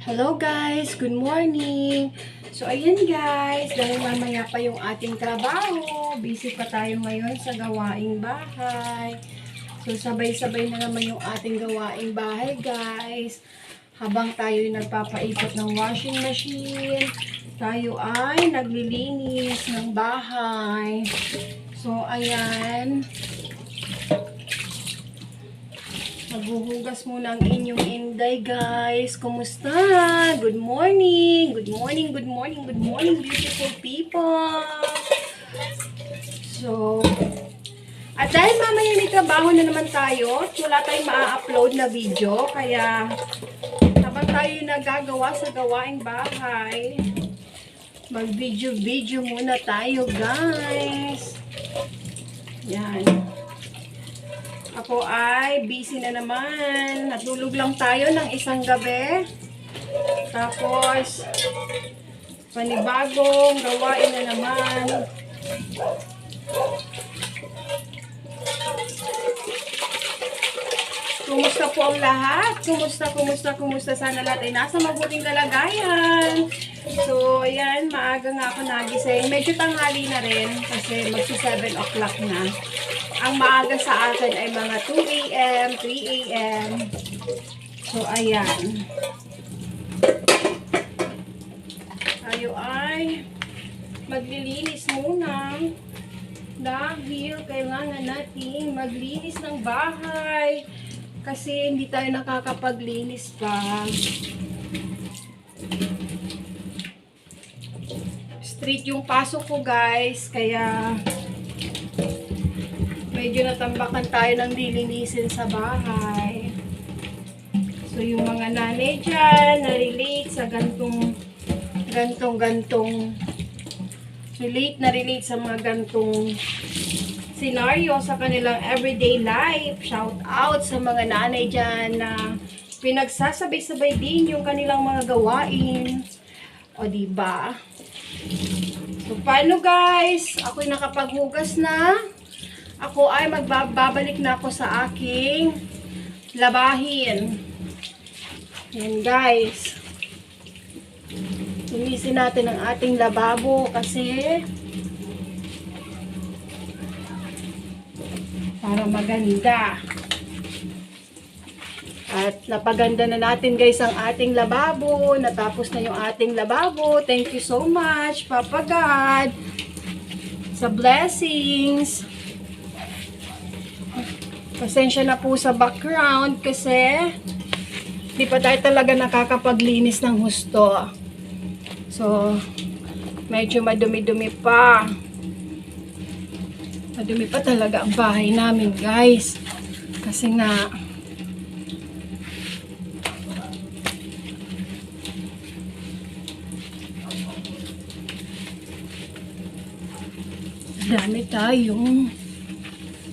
Hello guys, good morning. So ayan guys, dahil mamaya pa yung ating trabaho, busy pa tayo ngayon sa gawaing bahay. So sabay-sabay na naman yung ating gawaing bahay guys. Habang tayo nagpapaikot ng washing machine, tayo ay naglilinis ng bahay. So ayan, Maghuhugas muna ang inyong inday, guys. Kumusta? Good morning. Good morning, good morning, good morning, beautiful people. So, at dahil mamaya may trabaho na naman tayo, wala tayong maa-upload na video, kaya habang tayo nagagawa sa gawaing bahay, mag-video-video muna tayo, guys. Yan. Ako ay busy na naman. Natulog lang tayo ng isang gabi. Tapos, panibagong gawain na naman. Kumusta po ang lahat? Kumusta, kumusta, kumusta? Sana lahat ay nasa mabuting kalagayan. So, ayan, maaga nga ako nagising. Medyo tanghali na rin kasi magsi 7 o'clock na. Ang maaga sa akin ay mga 2 a.m., 3 a.m. So, ayan. Tayo ay maglilinis muna dahil kailangan natin maglinis ng bahay kasi hindi tayo nakakapaglinis pa. Street yung pasok ko guys, kaya medyo natambakan tayo ng lilinisin sa bahay. So yung mga nanay dyan, na-relate sa gantong gantong gantong relate na relate sa mga gantong senaryo sa kanilang everyday life. Shout out sa mga nanay dyan na pinagsasabay-sabay din yung kanilang mga gawain. O di ba? So paano guys? Ako'y nakapaghugas na. Ako ay magbabalik na ako sa aking labahin. Yan guys. Linisin natin ang ating lababo kasi para maganda. At napaganda na natin guys ang ating lababo. Natapos na yung ating lababo. Thank you so much, Papa God, sa blessings. Pasensya na po sa background kasi di pa tayo talaga nakakapaglinis ng husto. So, medyo madumi-dumi pa. Madumi pa talaga ang bahay namin, guys. Kasi nga, dami tayong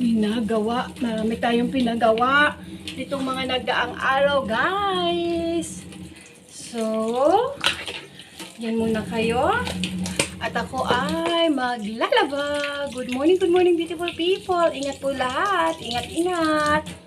pinagawa. Marami tayong pinagawa. Itong mga nagdaang araw, guys. So, yan muna kayo. At ako ay maglalaba. Good morning, good morning, beautiful people. Ingat po lahat. Ingat, ingat.